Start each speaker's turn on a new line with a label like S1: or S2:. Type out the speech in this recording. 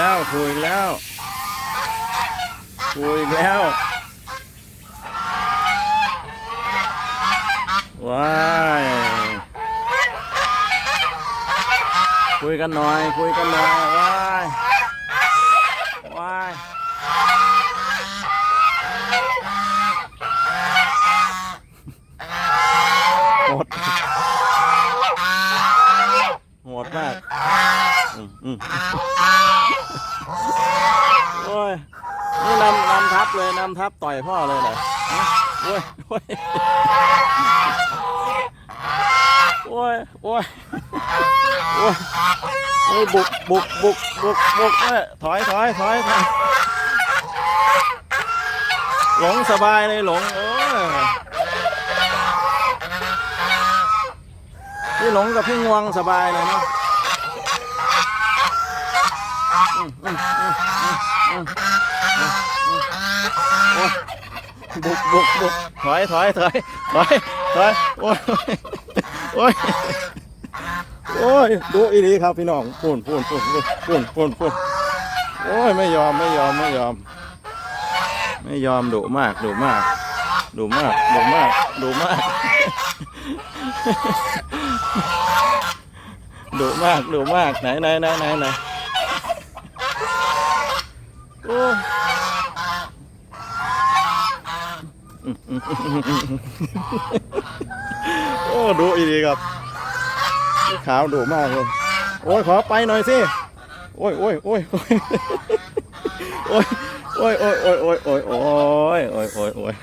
S1: แล้วขู่อีกแล้วขู่อีกแล้ว ว้ายคุยกันหน่อย คุยกันหน่อย ว้าย ว้ายโหดโหดมาก อืมโอ้ยนี่นำนำทับเลยนำทับต่อยพ่อเลยเหรอฮะโอ้ยโอ้ยโอ้ยโอ้ยโอ้ยโอ้ยบุกบุกบุกบุกบุกเอ้ยถอยถอยถอยถอยหลงสบายเลยหลงโอ้ยพี่หลงกับพี่งวงสบายเลยเนาะอืมอืมอืมอืมอืมอืมอืมโอ้ย บุกบุกบุกถอยถอยถอยถอยถอยโอ้ยโอ้ยโอ้ยดูอีดีครับพี่น้องพูนพูนพูนพูนพูนพูนโอ้ยไม่ยอมไม่ยอมไม่ยอม ไม่ยอมดุมากดุมากดุมากดุมากดุมากดุมากดุมากไหนไหนไหนไหนไหน อ้โอ้ดุอีดีครับ ขาวดุมากเลย โอ้ย ขอไปหน่อยสิ โอ้ยโอ้ยโอ้ยโอ้ยโอ้ยโอ้ยโอ้ยโอ้ยโอ้ยโอ้ยโอ้ยโอ้ย